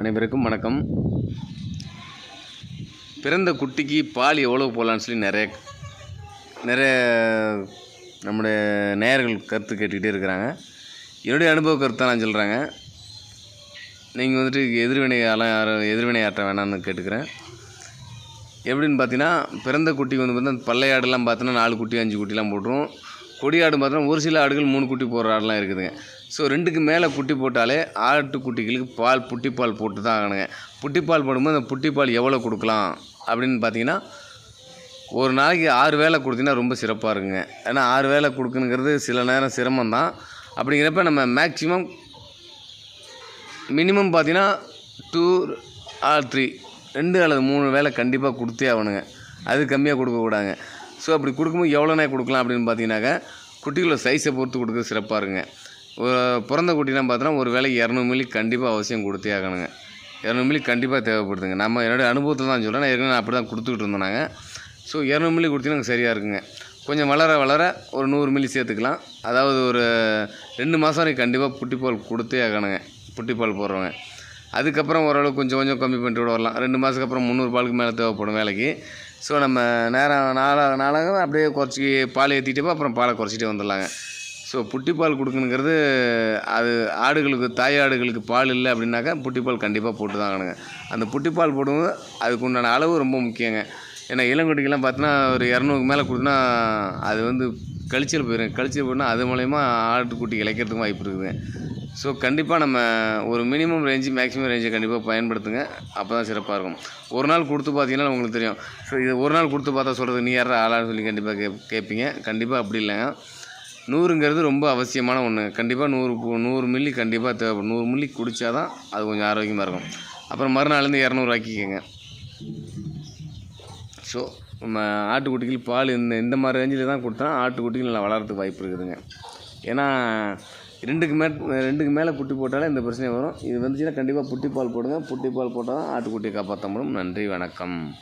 அனைவருக்கும் வணக்கம். பிறந்த குட்டிக்கு பால் எவ்வளோ போகலான்னு சொல்லி நிறைய நிறைய நம்முடைய நேயர்கள் கருத்து கேட்டுக்கிட்டே இருக்கிறாங்க. என்னுடைய அனுபவ கருத்தை நான் சொல்கிறாங்க நீங்கள் வந்துட்டு எதிர்வினை யாரும் எதிர்வினை ஆற்ற வேணாம்னு கேட்டுக்கிறேன். எப்படின்னு பார்த்தீங்கன்னா பிறந்த குட்டிக்கு வந்து பார்த்தீங்கன்னா பல்லையாடெல்லாம் பார்த்தோன்னா நாலு குட்டி அஞ்சு குட்டிலாம் போட்டுரும் கொடி ஆடு பார்த்தோன்னா ஒரு சில ஆடுகள் மூணு குட்டி போடுற ஆடுலாம் இருக்குதுங்க. ஸோ ரெண்டுக்கு மேலே குட்டி போட்டாலே ஆட்டு குட்டிகளுக்கு பால் புட்டிப்பால் போட்டு தான் ஆகணுங்க. புட்டிப்பால் போடும்போது அந்த புட்டிப்பால் எவ்வளோ கொடுக்கலாம் அப்படின்னு பார்த்தீங்கன்னா ஒரு நாளைக்கு ஆறு வேலை கொடுத்தீங்கன்னா ரொம்ப சிறப்பாக இருக்குங்க. ஏன்னா ஆறு வேலை கொடுக்கணுங்கிறது சில நேரம் சிரமம் தான். அப்படிங்கிறப்ப நம்ம மேக்ஸிமம் மினிமம் பார்த்தீங்கன்னா டூ ஆர் த்ரீ ரெண்டு அல்லது மூணு வேலை கண்டிப்பாக கொடுத்தே ஆகணுங்க. அது கம்மியாக கொடுக்கக்கூடாதுங்க. ஸோ அப்படி கொடுக்கும்போது எவ்வளோனா கொடுக்கலாம் அப்படின்னு பார்த்தீங்கன்னாக்கா குட்டிகளோட சைஸை பொறுத்து கொடுக்குறது சிறப்பாக இருங்க பிறந்த குட்டிலாம் பார்த்தோன்னா ஒரு வேலைக்கு இரநூறு மில்லி கண்டிப்பாக அவசியம் கொடுத்தே ஆகணுங்க. இரநூறு மில்லி கண்டிப்பாக தேவைப்படுதுங்க. நம்ம என்னுடைய அனுபவத்தில் தான் சொல்கிறேன் நான் ஏற்கனவே நான் அப்படி தான் கொடுத்துக்கிட்டு இருந்தோம் நாங்கள் ஸோ இரநூறு மில்லி கொடுத்தீங்கன்னா சரியாக இருக்குங்க. கொஞ்சம் வளர வளர ஒரு நூறு மில்லி சேர்த்துக்கலாம். அதாவது ஒரு ரெண்டு மாதம் வரைக்கும் கண்டிப்பாக புட்டிப்பால் கொடுத்தே ஆகணுங்க. புட்டிப்பால் போடுறவங்க. அதுக்கப்புறம் ஓரளவு கொஞ்சம் கொஞ்சம் கம்மி பண்ணிட்டு கூட வரலாம். ரெண்டு மாதத்துக்கு அப்புறம் முந்நூறு பாலுக்கு மேலே தேவைப்படும் வேலைக்கு. ஸோ நம்ம நேரம் நாளாக நாளாக அப்படியே குறைச்சி பால் ஏற்றிட்டப்போ அப்புறம் பாலை குறைச்சிட்டே வந்துடலாங்க. ஸோ புட்டிப்பால் கொடுக்கணுங்கிறது அது ஆடுகளுக்கு தாய் ஆடுகளுக்கு பால் இல்லை அப்படின்னாக்கா புட்டிப்பால் கண்டிப்பாக போட்டு தான் ஆகணுங்க அந்த புட்டிப்பால் போடும்போது அதுக்கு உண்டான அளவு ரொம்ப முக்கியங்க. ஏன்னா இளங்குட்டிக்கெல்லாம் பார்த்தோன்னா ஒரு இரநூறுக்கு மேலே கொடுத்தனா அது வந்து கழிச்சல் போயிடும் கழிச்சல் போயிடுனா அது மூலயமா ஆட்டுக்குட்டி இழைக்கிறதுக்கும் வாய்ப்பு இருக்குதுங்க. ஸோ கண்டிப்பாக நம்ம ஒரு மினிமம் ரேஞ்சு மேக்ஸிமம் ரேஞ்சை கண்டிப்பாக பயன்படுத்துங்க. அப்போ தான் சிறப்பாக இருக்கும். ஒரு நாள் கொடுத்து பார்த்தீங்கன்னா உங்களுக்கு தெரியும். ஸோ இது ஒரு நாள் கொடுத்து பார்த்தா சொல்கிறது நீ யாரா ஆளான்னு சொல்லி கண்டிப்பாக கே கேட்பீங்க கண்டிப்பாக அப்படி இல்லைங்க. நூறுங்கிறது ரொம்ப அவசியமான ஒன்று கண்டிப்பாக நூறு நூறு மில்லி கண்டிப்பாக தேவைப்படும். நூறு மில்லி குடித்தா தான் அது கொஞ்சம் ஆரோக்கியமாக இருக்கும். அப்புறம் மறுநாள்லேருந்து இரநூறு ஆக்கிக்கோங்க. ஸோ நம்ம ஆட்டுக்குட்டிகள் பால் இந்த இந்த மாதிரி ரேஞ்சில் தான் கொடுத்தா ஆட்டுக்குட்டிகள் நல்லா வளர்கிறதுக்கு வாய்ப்பு இருக்குதுங்க. ஏன்னா ரெண்டுக்கு மே ரெண்டுக்கு மேலே புட்டி போட்டாலே இந்த பிரச்சனை வரும். இது வந்துச்சுன்னா கண்டிப்பாக புட்டி பால் போடுங்க. புட்டி பால் போட்டால் தான் ஆட்டுக்குட்டியை காப்பாற்ற முடியும். நன்றி வணக்கம்.